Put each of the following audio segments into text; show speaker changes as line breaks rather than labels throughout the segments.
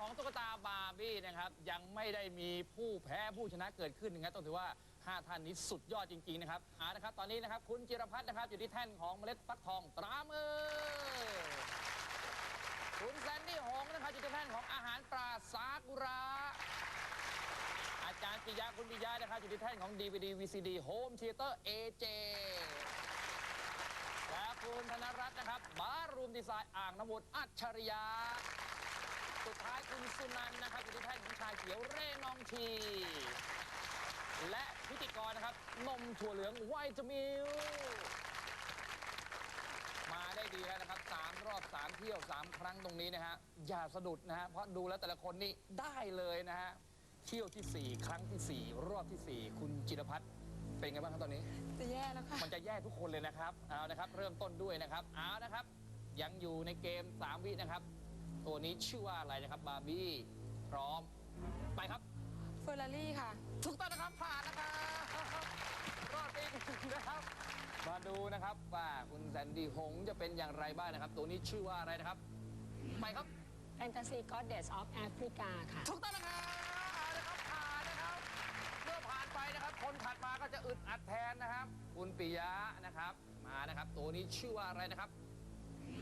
ของตุ๊กตาบาร์บี้นะครับ ยังไม่ได้มีผู้แพ้ผู้ชนะเกิดขึ้นนะครับต้องถือว่า 5 ท่านนี้สุดยอดจริง ๆ นะครับอานะครับ ตอนนี้นะครับ คุณจิรพัฒน์นะครับ อยู่ที่แท่นของเมล็ดฟักทองตรามือ คุณแซนดี้หงนะครับอยู่ที่แท่นของอาหารปลาซากุระอาจารย์ปิยะคุณปิยะนะครับอยู่ที่แท่นของ DVD VCD Home Theater AJ และคุณธนรัตน์นะครับ บารูมดีไซน์อ่างน้ำวนอัจฉริยะ สุดท้ายคุณสุนันท์นะครับอยู่ที่แท่นของชายเขียวเร่นองชี และพิธีกรนะครับนมถั่วเหลืองไวตามิลมาได้ดีแล้วนะครับสามรอบสามเที่ยวสามครั้งตรงนี้นะฮะอย่าสะดุดนะฮะเพราะดูแล้วแต่ละคนนี่ได้เลยนะฮะเที่ยวที่สี่ครั้งที่สี่รอบที่สี่คุณจิรพัฒน์เป็นไงบ้างครับตอนนี้
จะแย่แล้วค่ะ
มันจะแย่ทุกคนเลยนะครับเอานะครับ เริ่มต้นด้วยนะครับเอานะครับ ยังอยู่ในเกม 3 วินะครับ ตัวนี้ชื่อว่าอะไรนะครับบาร์บี้พร้อม ไปครับ
เฟอร์รารี่ค่ะ
ถูกต้องนะครับผ่านนะครับรอดไปอีกหนึ่งนะครับ มาดูนะครับว่าคุณแซนดี้หงส์จะเป็นอย่างไรบ้างนะครับ ตัวนี้ชื่อว่าอะไรนะครับ ไปครับ
Fantasy Goddess of Africa ค่ะ
ถูกต้องนะครับเอาละครับผ่านนะครับเมื่อผ่านไปนะครับ คนถัดมาก็จะอึดอัดแทนนะครับ คุณปิยะนะครับ มานะครับ ตัวนี้ชื่อว่าอะไรนะครับ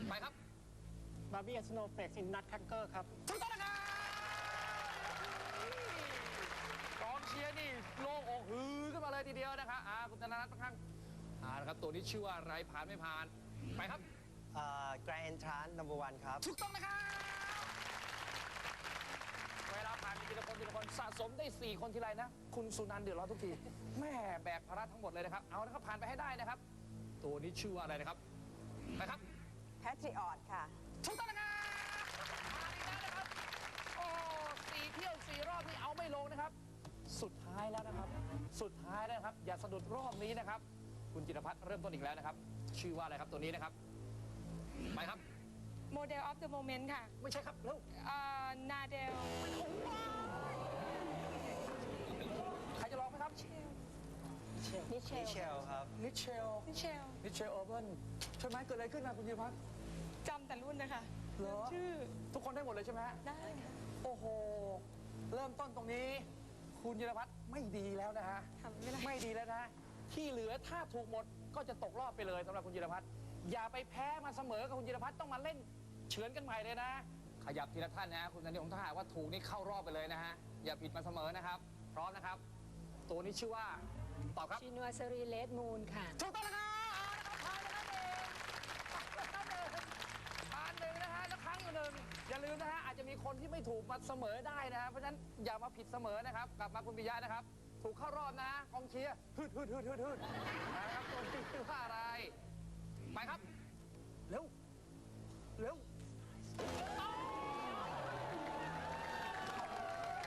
ไปครับ
บาร์บี้สโนว์เฟกอินนัทแคคเกอร์ครับ
ถูกต้องนะครับกองเชียร์นี่โล่งอกฮือขึ้นมาเลยทีเดียวนะครับอ่าคุณธนรัตน์ข้างอ่านะครับ ตัวนี้ชื่อว่าอะไรผ่านไม่ผ่าน ไปครับ
แกรนทรานนัมเบอร์วันครับ
ถูกต้องนะครับเวลาผ่านทีละคนทีละคนสะสมได้ 4 คนทีไรนะ คุณสุนันท์เดือดร้อนทุกที แม่แบกภาระทั้งหมดเลยนะครับ เอานะครับผ่านไปให้ได้นะครับ ตัวนี้ชื่อว่าอะไรนะครับ ไปครับ
แพทริออตค่ะ
ถูกต้องนะครับผ่านอีกแล้วนะครับ โอ้สี่เที่ยวสี่รอบนี่เอาไม่ลงนะครับ สุดท้ายแล้วนะครับ สุดท้ายแล้วนะครับ อย่าสะดุดรอบนี้นะครับ คุณจิรพัฒน์เริ่มต้นอีกแล้วนะครับ ชื่อว่าอะไรครับตัวนี้นะครับ ไปครับ
โมเดล of the moment ค่ะ
ไม่ใช่ครับเร็ว
นาเดล
ใครจะลองไหมครับ
มิเช
มิ
ล
เชลครับ
นิเชล
มิเชล
นิเชลโอเวนใช่ไหมเกิดอะไรขึ้นนะคุณจิรพัฒน์
จำแต่รุ่นนะคะ
เหรอ
ชื่อ
ทุกคนได้หมดเลยใช่ไหมฮะ
ได้ค่ะ
โอ้โห เริ่มต้นตรงนี้ คุณจิรพัฒน์ไม่ดีแล้วนะฮะ
ทำไม่ได้
ไม่ดีแล้วนะ ที่เหลือถ้าถูกหมดก็จะตกรอบไปเลยสำหรับคุณจิรพัฒน์อย่าไปแพ้มาเสมอกับคุณจิรพัฒน์ต้องมาเล่นเฉือนกันใหม่เลยนะ ขยับทีละท่านนะคุณสันนิผมถ้าหากว่าถูกนี่เข้ารอบไปเลยนะฮะ อย่าผิดมาเสมอนะครับ พร้อมนะครับ ตัวนี้ชื่อว่า ตอบครับ
ชินัวซรีเลดมูนค่ะ
ถูกต้องนะครับ คนที่ไม่ถูกมาเสมอได้นะฮะเพราะฉะนั้นอย่ามาผิดเสมอนะครับ กลับมาคุณปิยะนะครับ ถูกเข้ารอบนะกองเชียร์ฮึดฮึดฮึดฮึดฮึดนะครับตัวนี้คือว่าอะไร ไปครับ เร็ว เร็ว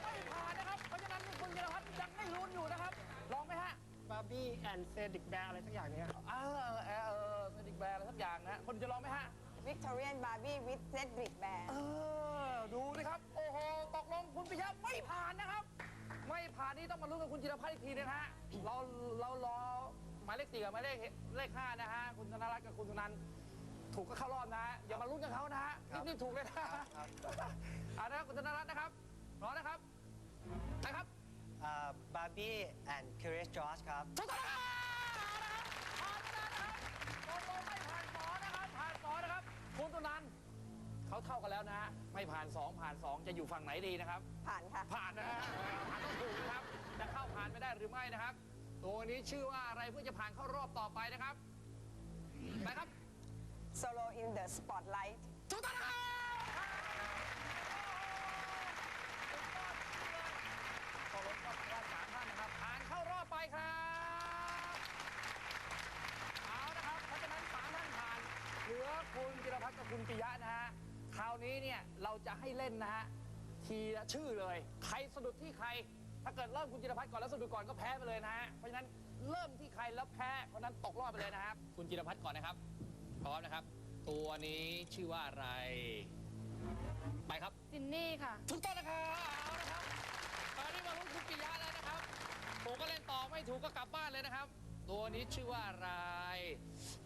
ไม่ผ่านนะครับ เพราะฉะนั้นคุณจิรพัฒน์ยังไม่ลุ้นอยู่นะครับ ลองไหมฮะ
บาร์บี้แอนเซดิกแบร์อะไรสักอย่างเนี้ยครับ
เออเออเออเมดิกแบร์อะไรสักอย่างนะคนจะลองไหมฮะ
วิกตอเรียนบาร์บี้วิ t เซดริกแบร์
เออ ดูนะครับ โอ้โห ตกลงคุณปิยะไม่ผ่านนะครับ ไม่ผ่านนี่ต้องมาลุ้นกับคุณจิรพัฒน์อีกทีนะฮะ เราเรารอหมายเลขสี่กับหมายเลขเลขห้านะฮะ คุณธนรัตน์กับคุณสุนันท์ถูกก็เข้ารอบนะฮะ อย่ามาลุ้นกับเขานะฮะ
ครับ
รีบๆถูกเลยนะ
ครับ
เอานะครับคุณธนรัตน์นะครับพร้อมนะครับไปครับ
บาร์บี้แอนด์คิวเรสจอร์จครับ
ถูกต้องนะครับผ่านไปแล้วนะครับตกลง ตุนันท์เขาเท่ากันแล้วนะฮะไม่ผ่านสองผ่านสองจะอยู่ฝั่งไหนดีนะครับ
ผ่านค่ะ
ผ่านนะฮะผ่านต้องถูกนะครับ จะเข้าผ่านไม่ได้หรือไม่นะครับ ตัวนี้ชื่อว่าอะไรเพื่อจะผ่านเข้ารอบต่อไปนะครับ ไปครับ
Solo in the Spotlight
ถูกต้องนะครับตกลงก็ว่าสามท่านนะครับ ผ่านเข้ารอบไปครับ เอานะครับ เพราะฉะนั้นสามท่านผ่าน เหลือคุณจิรพัฒน์กับคุณ ปิยะนะฮะ คราวนี้เนี่ยเราจะให้เล่นนะฮะ ทีละชื่อเลย ใครสะดุดที่ใคร ถ้าเกิดเริ่มคุณจิรพัฒน์ก่อนแล้วสะดุดก่อนก็แพ้ไปเลยนะฮะ เพราะฉะนั้นเริ่มที่ใครแล้วแพ้เพราะฉะนั้นตกรอบไปเลยนะครับ คุณจิรพัฒน์ก่อนนะครับ พร้อมนะครับ ตัวนี้ชื่อว่าอะไร ไปครับ
จินนี่ค่ะ
ถูกต้องนะครับเอาละครับ ตอนนี้มาลุ้นคุณปิยะแล้วนะครับถูกก็เล่นต่อไม่ถูกก็กลับบ้านเลยนะครับ ตัวนี้ชื่อว่าอะไร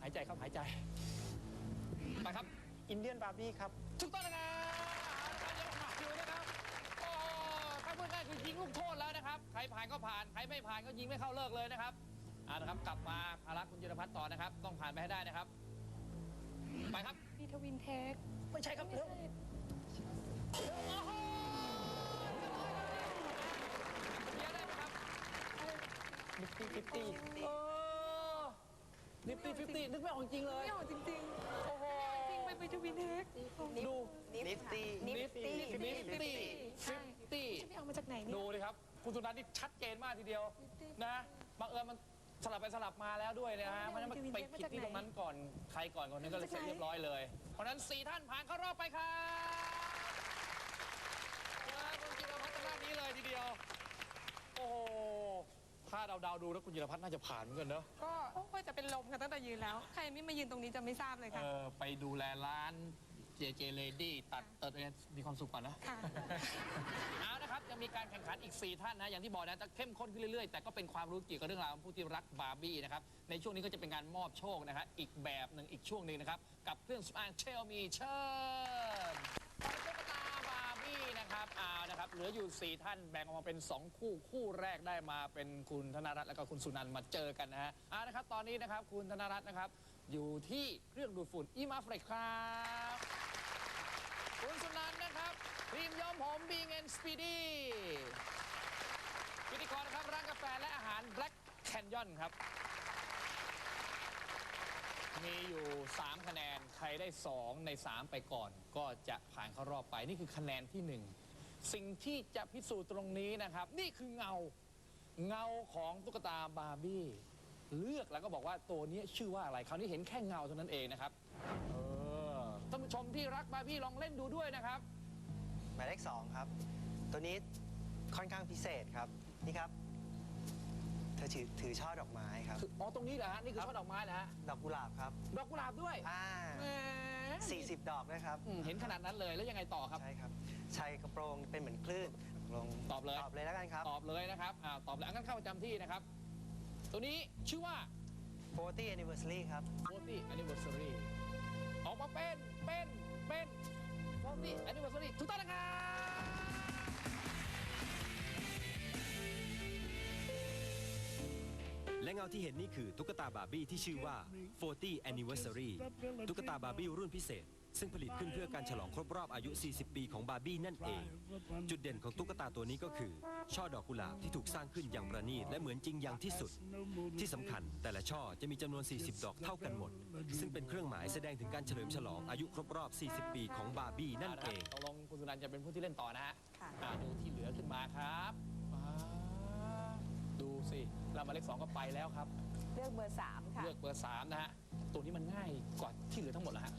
หายใจครับหายใจ ไปครับ
อินเดียนบาร์บี้ครับ
ถูกต้องนะครับเอาละครับยังหมักอยู่นะครับคือยิงลูกโทษแล้วนะครับ ใครผ่านก็ผ่าน ใครไม่ผ่านก็ยิงไม่เข้าเลิกเลยนะครับอ่านะครับกลับมาภาระคุณจิรพัฒน์ต่อนะครับ ต้องผ่านไปให้ได้นะครับ ไปครับ
มีทวินเทค
ไม่ใช่ครับ
ไม่
เร็ว
ใช่
โอ้โหเดี๋ยวได้ไหมครับ
นิฟตี้ฟิฟตี้
เออนิฟตี้ฟิฟตี้นึกไม่ออกจริงเลย
ไม่ออกจริง
โอ้โห
ๆจริง ไปไปทวินเทค
ดู
Nifty
นิ
นิ
ฟ
ฟ
ตี้
ตี้นิฟตี้
ใช่
ฟิฟตี้
จะไปเอามาจากไหนเนี่ย
ดูเลยครับ คุณสุนันท์นี่ชัดเจนมากทีเดียว
50
นะบังเอิญมันสลับไปสลับมาแล้วด้วยนะฮะ
เอา
เพราะฉะนั้นมันไปผิดที่ตรงนั้นก่อนใครก่อนคนนั้นก็เลยเสร็จเรียบร้อยเลย เพราะฉะนั้นสี่ท่านผ่านเข้ารอบไปครับมาคุณจิรพัฒน์ทางด้านนี้เลยทีเดียว โอ้โห ถ้าเดาๆดูแล้วคุณจิรพัฒน์น่าจะผ่านเหมือนกันเนอะ
ก็โอ้ยจะเป็นลมกันตั้งแต่ยืนแล้ว ใครไม่มายืนตรงนี้จะไม่ทราบเลย
เอ
ค่ะ
อไปดูแลร้านเจเจเลดี้ตัดเติร์ดเนี่ยมีความสุขก่อนนะ
ค่ะ
เอานะครับยังมีการแข่งขันอีก 4 ท่านนะอย่างที่บอกนะจะเข้มข้นขึ้นเรื่อยๆ แต่ก็เป็นความรู้เกี่ยวกับเรื่องราวของผู้ที่รักบาร์บี้นะครับในช่วงนี้ก็จะเป็นการมอบโชคนะครับอีกแบบหนึ่งอีกช่วงหนึ่งนะครับ กับเครื่องสำอางเชลมีเชิญ นะครับเหลืออยู่ 4 ท่านแบ่งออกมาเป็น 2 คู่คู่แรกได้มาเป็นคุณธนรัตน์และก็คุณสุนันท์มาเจอกันนะฮะเอานะครับตอนนี้นะครับคุณธนรัตน์นะครับอยู่ที่เครื่องดูดฝุ่นอีมาเฟรกครับคุณสุนันท์นะครับครีมย้อมผมบีเงินสปีดี้พิธีกรนะครับร้านกาแฟและอาหาร Black Canyon ครับ มีอยู่ 3 คะแนน ใครได้ 2 ใน 3 ไปก่อน ก็จะผ่านเข้ารอบไป นี่คือคะแนนที่ 1 สิ่งที่จะพิสูจน์ตรงนี้นะครับ นี่คือเงาเงาของตุ๊กตาบาร์บี้ เลือกแล้วก็บอกว่าตัวนี้ชื่อว่าอะไรคราวนี้เห็นแค่เงาเท่านั้นเองนะครับเออท่านผู้ชมที่รักบาร์บี้ลองเล่นดูด้วยนะครับ
หมายเลขสองครับ ตัวนี้ค่อนข้างพิเศษครับ นี่ครับ เธอถือถือช่อดอกไม้ครับ
คืออ๋อตรงนี้เหรอฮะนี่คือ
ครับ
ช่อดอกไม้นะฮะ
ดอกกุหลาบครับ
ดอกกุหลาบด้วย
อ่า
แหม
40ดอกนะครับ
อืมเห็นขนาดนั้นเลยแล้วยังไงต่อครับ
ใช่ครับชาย กระโปรงเป็นเหมือนคลื่นลง
ตอบเลย
ตอบเลยแล้วกันครับ
ตอบเลยนะครับอ่าตอบเลยอะงั้นเข้าประจำที่นะครับ ตัวนี้ชื่อว่า
40 anniversary ครับ
40 anniversary ออกมาเป็น เป็น เป็น 40 anniversary ถูกต้องนะครับ
และเงาที่เห็นนี่คือตุ๊กตาบาร์บี้ที่ชื่อว่า 40 Anniversary ตุ๊กตาบาร์บี้รุ่นพิเศษ ซึ่งผลิตขึ้นเพื่อการฉลองครบรอบอายุ 40 ปีของบาร์บี้นั่นเอง จุดเด่นของตุ๊กตาตัวนี้ก็คือ ช่อดอกกุหลาบที่ถูกสร้างขึ้นอย่างประณีตและเหมือนจริงอย่างที่สุด ที่สำคัญแต่ละช่อจะมีจำนวน 40 ดอกเท่ากันหมด ซึ่งเป็นเครื่องหมายแสดงถึงการเฉลิมฉลองอายุครบรอบ 40 ปีของบาร์บี้นั่นเอง
ตกลงคุณสุนันท์จะเป็นผู้ที่เล่นต่อนะฮะ
ค่ะ
อ่าดูที่เหลือขึ้นมาครับอ่า ดูสิเรามาเลขสองก็ไปแล้วครับ
เลือกเบอร์สามค่ะ
เลือกเบอร์สามนะฮะตัวนี้มันง่ายกว่าที่เหลือทั้งหมดเหรอฮะ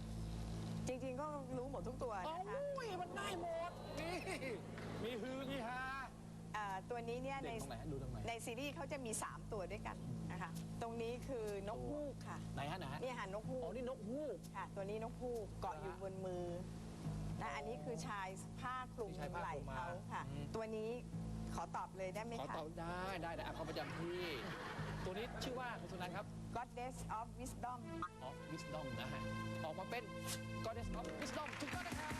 จริงๆ ก็รู้หมดทุกตัว
โอ้
นะคะ
ยมันง่ายหมดนี่มีฮือมีฮา
เอ่อตัวนี้เนี่ยใน
เด่นตรงไหนฮะดูตรงไหน
ในซีรีส์เขาจะมี 3 ตัวด้วยกันนะคะ ตรงนี้คือนกฮูกค่ะ
ไหนฮะไหนฮะ
นี่ค่ะนกฮู
อ๋อกนี่นกฮูก
ค่ะ ตัวนี้นกฮูกเกาะอยู่บนมือนะอันนี้คือชายผ้าคลุม
ที่ชายผ้า
ไหล่
คลุมมา
เขาค่ะ
อืม
ตัวนี้ข อตอบเลยได้ไหม
ขอ
คะ
ตอบได้ได้ได้อะเข้าประจำที่ ตัวนี้ชื่อว่าคุณสุนันท์ครับ
Goddess of Wisdom
of Wisdom นะฮะ ออกมาเป็น Goddess of Wisdom ถูกต้องนะครับ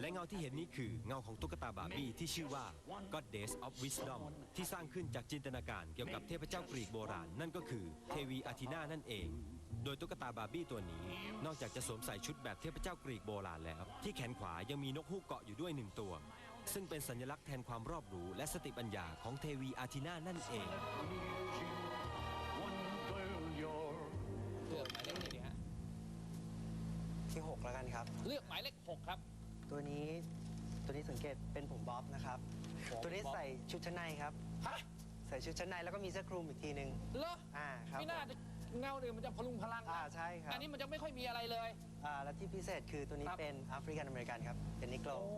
และเงาที่เห็นนี้คือเงาของตุ๊กตาบาร์บี้ที่ชื่อว่า Goddess of Wisdom ที่สร้างขึ้นจากจินตนาการเกี่ยวกับเทพเจ้ากรีกโบราณ นั่นก็คือเทวีอาทีนานั่นเองโดยตุ๊กตาบาร์บี้ตัวนี้ นอกจากจะสวมใส่ชุดแบบเทพเจ้ากรีกโบราณแล้ว ที่แขนขวายังมีนกฮูกเกาะอยู่ด้วยหนึ่งตัว ซึ่งเป็นสัญลักษณ์แทนความรอบรู้และสติปัญญาของเทวีอาทีนานั่นเอง
เลือกหมายเลขไหนดีฮะ
ที่6แล้วกันครับ
เลือกหมายเลข6ครับ
ตัวนี้ตัวนี้สังเกตเป็นผมบ๊อบนะครับ
ผม
ตัวนี้
บ๊อบ
ใส่ชุดชั้นในครับ
ฮะ
ใส่ชุดชั้นในแล้วก็มีเสื้อคลุมอีกทีหนึ่ง
เหรอ
อ่าครับ
ไม่น่าจะ เงาเนี่ยมันจะพลุงพลัง
อ่า
นะ
ใช่ครับ
อันนี้มันจะไม่ค่อยมีอะไรเลย
อ่าและที่พิเศษคือตัวนี้
ครับ
เป็นแอฟริกันอเมริกันครับ เป็นนิโกล
โอ้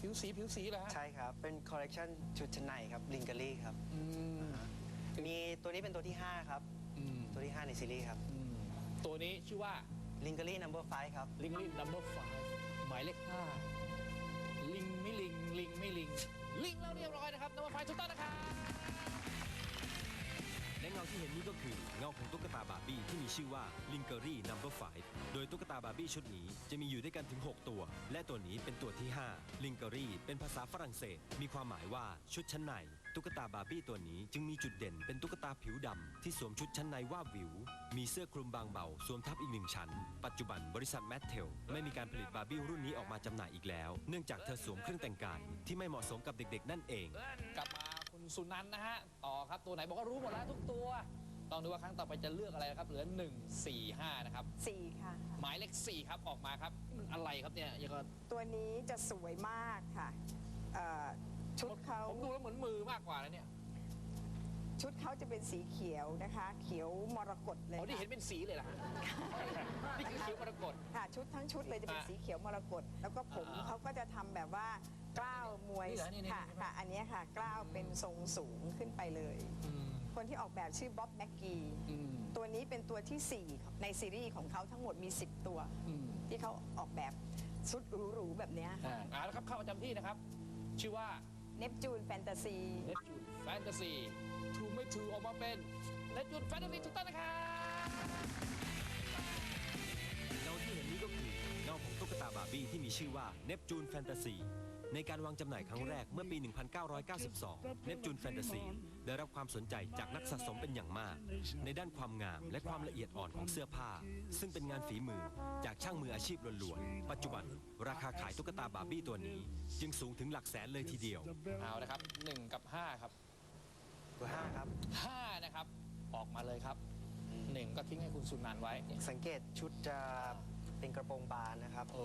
ผิวสีผิวสีเหรอฮะ
ใช่ครับ เป็นคอลเลกชันชุดชั้นในครับลิงการี่ครับ
อืม
มีตัวนี้เป็นตัวที่ 5 ครับ
อืม
ตัวที่ 5 ในซีรีส์ครับ
อืมตัวนี้ชื่อว่า
ลิงการี่นัมเบอร์ไฟครับ
ลิงลิงนัมเบอร์ไฟหมายเลขห้า งา
ของตุ๊กตาบาร์บี้ที่มีชื่อว่า l i n g e r y Number 5 โดยตุ๊กตาบาร์บี้ชุดนี้จะมีอยู่ด้วยกันถึง 6 ตัว และตัวนี้เป็นตัวที่ 5 l i n g e r y เป็นภาษาฝรั่งเศส มีความหมายว่าชุดชั้นใน ตุ๊กตาบาร์บี้ตัวนี้จึงมีจุดเด่นเป็นตุ๊กตาผิวดำที่สวมชุดชั้นในว่าวิว มีเสื้อคลุมบางเบา สวมทับอีกหนึ่งชั้น ปัจจุบันบริษัทแมทเทลไม่มีการผลิตบาร์บี้รุ่นนี้ออกมาจำหน่ายอีกแล้ว เนื่องจากเธอสวมเครื่องแต่งกายที่ไม่เหมาะสมกับเด็กๆ นั่นเอง
กลับมาคุณสุนันท์นะฮะ ต่อครับ ตัวไหนบอกว่ารู้หมดแล้วทุกตัว ต้องดูว่าครั้งต่อไปจะเลือกอะไรนะครับ เหลือ 1 4 5 นะครับ
สี่ค่ะ
หมายเลข4ครับออกมาครับมันอะไรครับเนี่ยยังก็
ตัวนี้จะสวยมากค่ะเอ่อชุดเขา
ผมดูแล้วเหมือนมือมากกว่านะเนี่ย
ชุดเขาจะเป็นสีเขียวนะคะ เขียวมรกตเลย
อ๋อนี่
ค่ะ
เห็นเป็นสีเลยเหรอฮะนี่คือเขียวมรกต
ค่ะชุดทั้งชุดเลยจะเป็น
อะ
สีเขียวมรกตแล้วก็ผม
อ่า
เขาก็จะทำแบบว่ากล้าวมวย
นี่เหรอนี่นี่
ค่ะ
ใช่ไหม
ค่ะ อันเนี้ยค่ะกล้าวเป็นทรงสูงขึ้นไปเลย
อืม
คนที่ออกแบบชื่อบ๊อบแม็กกี้
อืม
ตัวนี้เป็นตัวทีสี่ 4 ในซีรีส์ของเขาทั้งหมดมี 10 ตัว
อืม
ที่เขาออกแบบชุดหรูๆแบบเนี้ยค่ะ
อ่าเอาละครับเข้าประจำที่นะครับ ชื่อว่า
เนปจูนแฟนตาซี
เนปจูนแฟนตาซีถูกไม่ถูกออกมาเป็นเนปจูนแฟนตาซีถูกต้องนะครับ
เงาที่เห็นนี้ก็คือเงาของตุ๊กตาบาร์บี้ที่มีชื่อว่าเนปจูนแฟนตาซี ในการวางจำหน่ายครั้งแรกเมื่อปี 1992 เนปจูนแฟนตาซีได้รับความสนใจจากนักสะสมเป็นอย่างมาก ในด้านความงามและความละเอียดอ่อนของเสื้อผ้า ซึ่งเป็นงานฝีมือจากช่างมืออาชีพล้วนๆ ปัจจุบัน ราคาขายตุ๊กตาบาร์บี้ตัวนี้ จึงสูงถึงหลักแสนเลยทีเดียว
เอานะครับ 1 กับ 5 ครับ
ตัวห้าครับ
5 นะครับ ออกมาเลยครับ 1 ก็ทิ้งให้คุณสุนันท์ไว้
สังเกตชุดจะเป็นกระโปรงบานนะครับ
โอ้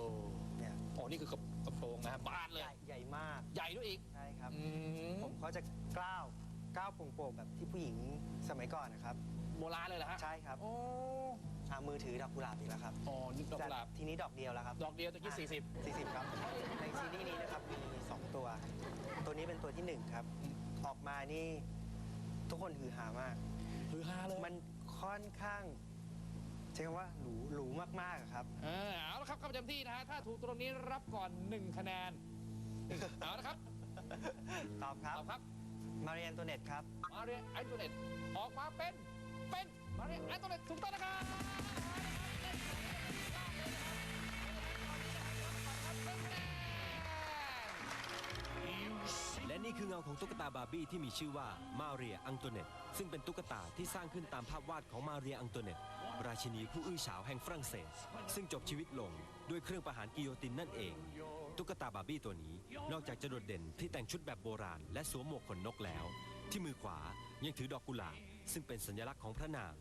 เนี่ย
โอ้นี่คือกระกระโปรงนะฮะบานเล
ให
ย
ญ่ใหญ่มาก
ใหญ่ด้วยอีก
ใช่ครับ
อืม
ผมเขาจะกล้าวกล้าวโปร่งๆแบบที่ผู้หญิงสมัยก่อนนะครับ
โบราณเลยเหรอฮะ
ใช่ครับ
โอ้
อ่ามือถือดอกกุหลาบอีกแล้วครับ
อ๋อนี่ดอกกุหลาบ
แต่ทีนี้ดอกเดียวแล้วครับ
ดอกเดียวตะกี้
อะ
สี่สิบ
40 ครับ ในซีรีส์นี้นะครับมี 2 ตัว ตัวนี้เป็นตัวที่ 1 ครับ
อืม
ออกมานี่ทุกคนฮือฮามาก
คือฮาเลย
มันค่อนข้าง ใช้คำว่าหรูหรูมากๆอะครับ
เออเอาละครับเข้าประจำที่นะฮะถ้าถูกตรงนี้รับก่อน 1 คะแนน เอาละครับ
ตอบครับ
ตอบครับ
มาเรียนตัวเน็ตครับ
มาเรียนแอนโทเนตออกมาเป็น เป็น มาเรียนแอนโทเนตถูกต้องนะครับ
และนี่คือเงาของตุ๊กตาบาร์บี้ที่มีชื่อว่ามาเรียอังโตเนตซึ่งเป็นตุ๊กตาที่สร้างขึ้นตามภาพวาดของมาเรียอังโตเนต ราชินีผู้อื้อฉาวแห่งฝรั่งเศส ซึ่งจบชีวิตลงด้วยเครื่องประหารกิโยตินนั่นเอง ตุ๊กตาบาร์บี้ตัวนี้นอกจากจะโดดเด่นที่แต่งชุดแบบโบราณ และสวมหมวกขนนกแล้ว ที่มือขวายังถือดอกกุหลาบซึ่งเป็นสัญลักษณ์ของพระนาง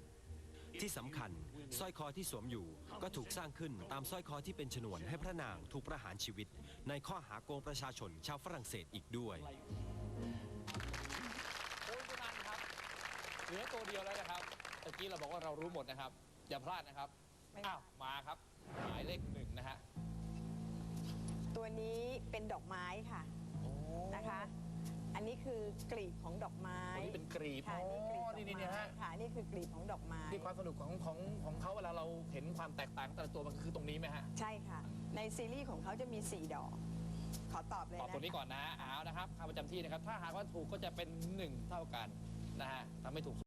ที่สำคัญสร้อยคอที่สวมอยู่ก็ถูกสร้างขึ้นตามสร้อยคอที่เป็นฉนวนให้พระนางถูกประหารชีวิต ในข้อหาโกงประชาชนชาวฝรั่งเศสอีกด้วย
คุณสุนันครับเหลือตัวเดียวแล้วนะครับตะกี้เราบอกว่าเรารู้หมดนะครับ อย่าพลาดนะครับ
ไม่พลาด
อ้าว มาครับ หมายเลขหนึ่งนะฮะ
ตัวนี้เป็นดอกไม้ค่ะ
โอ้
นะคะ อันนี้คือกลีบของดอกไม้
ตัวนี้เป็นกรีบ
ค่ะ
โอ้
นี่กลีบดอก
นี่นี่
ไม้
นะฮะ
ค่ะนี่คือกลีบของดอกไม้
ที่ความสนุกของของของเขาเวลาเราเห็นความแตกต่างแต่ละตัวมันคือตรงนี้ไหมฮะ
ใช่ค่ะ ในซีรีส์ของเขาจะมี 4 ดอก ขอตอบเลย
ตอบ
นะ
ตัวนี้ก่อนนะเอานะครับเข้าประจำที่นะครับ ถ้าหากว่าถูกก็จะเป็น1เท่ากันนะฮะถ้าไม่ถูก